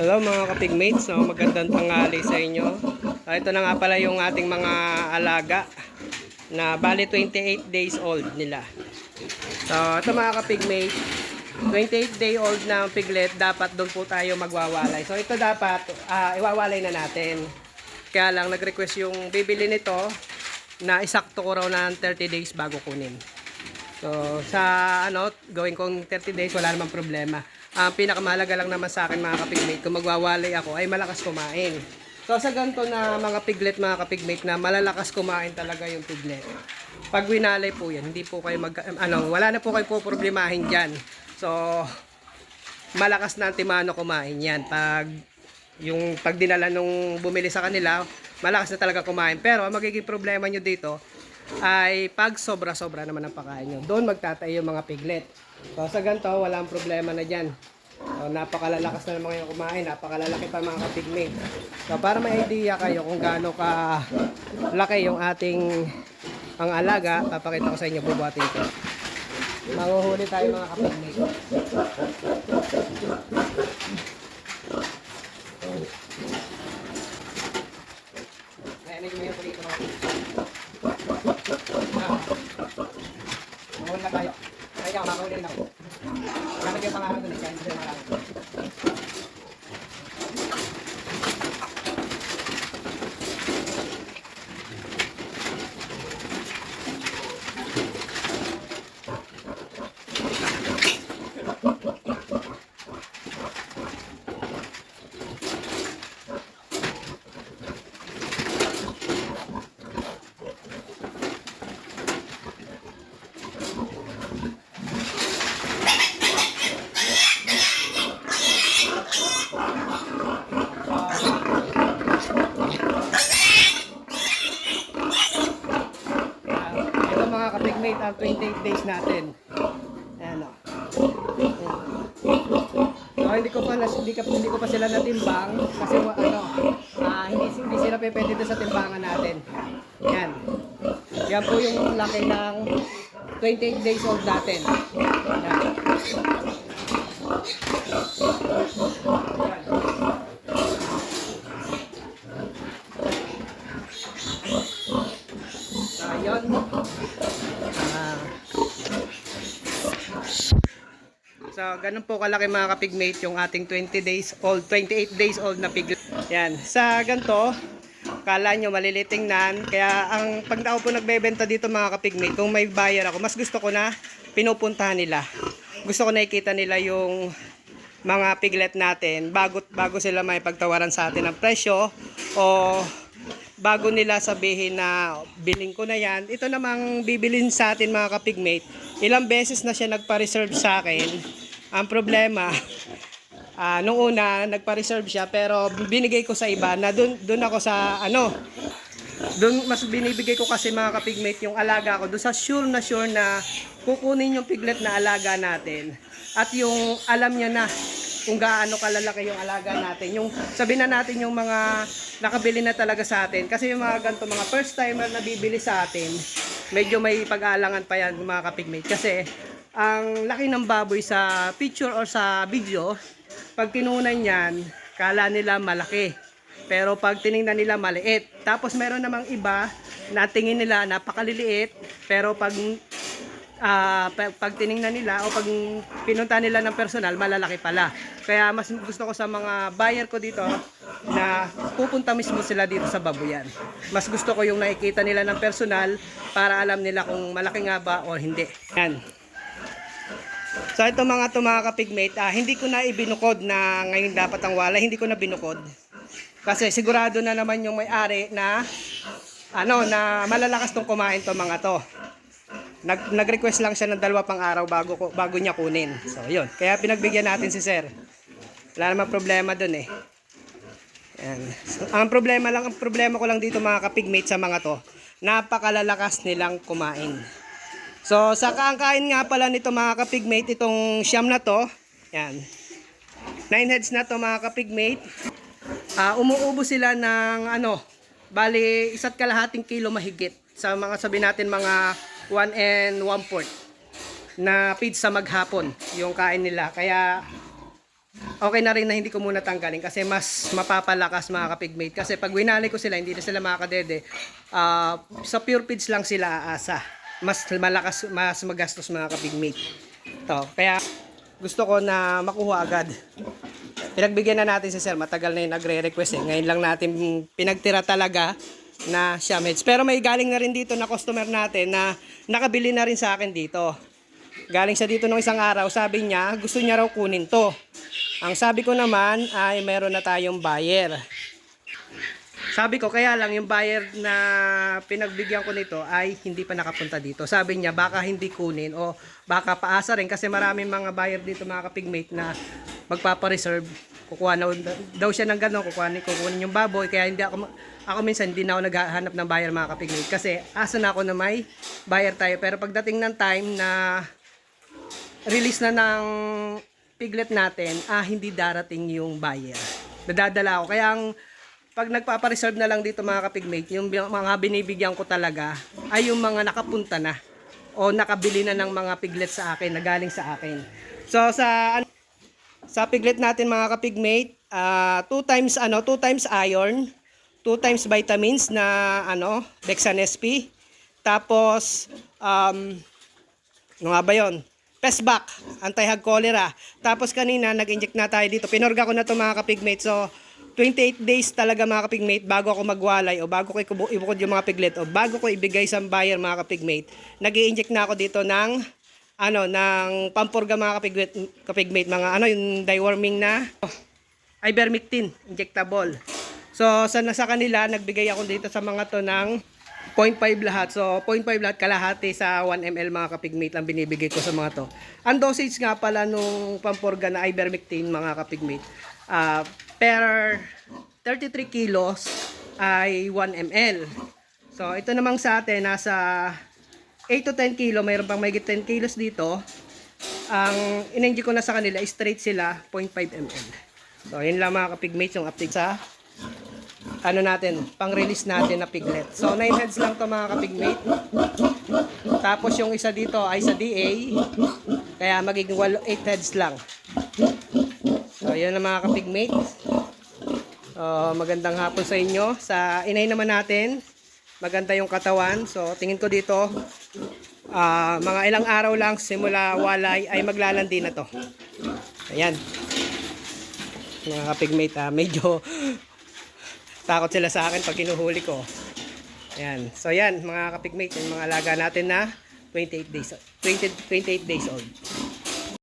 Hello mga kapigmates, so magandang tanghali sa inyo. Ah, ito na nga pala yung ating mga alaga na bali 28 days old nila. So ito mga kapigmates, 28 day old na piglet, dapat doon po tayo magwawalay. So ito dapat ah, iwawalay na natin. Kaya lang nag-request yung bibili nito na isakto ko raw ng 30 days bago kunin. So, sa ano, gawin kong 30 days, wala namang problema. Ang pinakamahalaga lang naman sa akin mga kapigmate, kung magwawalay ako, ay malakas kumain. So, sa ganito na mga piglet, mga kapigmate, na malalakas kumain talaga yung piglet. Pag winalay po yan, hindi po kayo mag, ano, wala na po kayo po problemahin dyan. So, malakas na ang timano kumain yan. Pag, yung pag dinala nung bumili sa kanila, malakas na talaga kumain. Pero, ang magiging problema nyo dito, ay pag sobra-sobra naman ang pagkain nyo. Doon magtatay yung mga piglet. So sa ganito, walang problema na dyan. So, napakalalakas na naman yung kumain, napakalalaki pa mga kapigmate. So para may idea kayo kung gaano ka laki yung ating ang alaga, papakita ko sa inyo bubuhatin ko. Manguhuli tayo mga kapigmate. Ayan, medyo may dito mga Mahuli na tayo. Ay, ikaw, makahuli na ako. Gamit yung pangalan doon eh, kaya hindi sila marami. Ah, ito mga kapigmate, ang 28 days natin. Ayan o. So, hindi ko pa hindi, ka, hindi ko pa sila natimbang kasi ano, ah, hindi, hindi sila pwede sa timbangan natin. Yan. Yan po yung laki ng 28 days old natin. Yan. Yan. So, yun. Ah. Ganun po kalaki mga kapigmate yung ating 20 days old, 28 days old na piglet. Yan. Sa ganito, kala nyo maliliting nan. Kaya ang pag ako po nagbebenta dito mga kapigmate, kung may buyer ako, mas gusto ko na pinupuntahan nila. Gusto ko nakikita nila yung mga piglet natin bago, bago sila may pagtawaran sa atin ng presyo o bago nila sabihin na biling ko na yan, ito namang bibilin sa atin mga kapigmate. Ilang beses na siya nagpa-reserve sa akin. Ang problema, ah nung una, nagpa-reserve siya pero binigay ko sa iba na dun, dun ako sa ano, doon mas binibigay ko kasi mga kapigmate yung alaga ko. Doon sa sure na sure na kukunin yung piglet na alaga natin. At yung alam niya na kung gaano kalalaki yung alaga natin. Yung sabi na natin yung mga nakabili na talaga sa atin. Kasi yung mga ganito mga first timer na bibili sa atin medyo may pag-aalangan pa yan mga kapigmate. Kasi ang laki ng baboy sa picture or sa video pag tinunan yan kala nila malaki pero pag tiningnan nila maliit. Tapos meron namang iba na tingin nila napakaliliit. Pero pag pa- pag tiningnan nila o pag pinunta nila ng personal, malalaki pala. Kaya mas gusto ko sa mga buyer ko dito na pupunta mismo sila dito sa babuyan. Mas gusto ko yung nakikita nila ng personal para alam nila kung malaki nga ba o hindi. Yan. So ito mga to mga kapigmate, ah, hindi ko na ibinukod na ngayon dapat ang wala, hindi ko na binukod. Kasi sigurado na naman yung may-ari na ano na malalakas tong kumain to mga to. Nag nag-request lang siya ng dalawa pang araw bago ko bago niya kunin. So, yun. Kaya pinagbigyan natin si Sir. Wala namang problema doon eh. Yan. So, ang problema lang ang problema ko lang dito mga kapigmate sa mga to, napakalalakas nilang kumain. So, sa kaangkain nga pala nito mga kapigmate, itong siyam na to, yan. Nine heads na to mga kapigmate. Ah, umuubo sila ng ano, bali isa't kalahating kilo mahigit sa mga sabi natin mga 1 and 1 fourth na pizza maghapon yung kain nila. Kaya okay na rin na hindi ko muna tanggalin kasi mas mapapalakas mga kapigmate. Kasi pag winali ko sila, hindi na sila makakadede. Ah, sa pure feeds lang sila aasa. Mas malakas, mas magastos mga kapigmate. To, kaya gusto ko na makuha agad. Pinagbigyan na natin si Sir, matagal na yung nagre-request eh. Ngayon lang natin pinagtira talaga na siya meds. Pero may galing na rin dito na customer natin na nakabili na rin sa akin dito. Galing siya dito nung isang araw, sabi niya, gusto niya raw kunin to. Ang sabi ko naman ay meron na tayong buyer. Sabi ko, kaya lang yung buyer na pinagbigyan ko nito ay hindi pa nakapunta dito. Sabi niya, baka hindi kunin o baka paasa rin kasi maraming mga buyer dito mga kapigmate na magpapareserve. Kukuha na daw siya ng gano'n, kukuha ni kukunin yung baboy. Kaya hindi ako, ako minsan hindi na ako naghahanap ng buyer mga kapigmate. Kasi asa na ako na may buyer tayo. Pero pagdating ng time na release na ng piglet natin, ah, hindi darating yung buyer. Nadadala ako. Kaya ang pag nagpapareserve na lang dito mga kapigmate, yung mga binibigyan ko talaga ay yung mga nakapunta na o nakabili na ng mga piglet sa akin, na galing sa akin. So sa sa piglet natin mga kapigmate, ah, two times ano, two times iron, two times vitamins na ano, Dexan SP. Tapos um, ano ba yun? Pesback, anti-hag cholera. Tapos kanina, nag-inject na tayo dito. Pinorga ko na to mga kapigmate. So, 28 days talaga mga kapigmate bago ako magwalay o bago ko ibukod yung mga piglet o bago ko ibigay sa buyer mga kapigmate. nag inject na ako dito ng ano, ng pampurga mga kapigmate, kapigmate mga ano, yung deworming na oh, ivermectin, injectable. So, sa, sa kanila, nagbigay ako dito sa mga to ng 0.5 lahat. So, 0.5 lahat kalahati sa 1 ml mga kapigmate lang binibigay ko sa mga to. Ang dosage nga pala nung pampurga na ivermectin mga kapigmate, ah, per 33 kilos ay 1 ml. So, ito namang sa atin, nasa 8 to 10 kilo, mayroon pang may 10 kilos dito. Ang in ko na sa kanila, straight sila, 0.5 ml. So, yun lang mga kapigmates yung update sa ano natin, pang-release natin na piglet. So, 9 heads lang to mga kapigmate. Tapos yung isa dito ay sa DA. Kaya magiging 8 heads lang. So, yun ang mga kapigmate. So, magandang hapon sa inyo. Sa inay naman natin, maganda yung katawan. So, tingin ko dito, ah, mga ilang araw lang simula walay ay maglalandi na to. Ayan. Mga kapigmate, ah, medyo takot sila sa akin pag kinuhuli ko. Ayan. So, yan, mga kapigmate, yung mga alaga natin na 28 days, 20, 28 days old.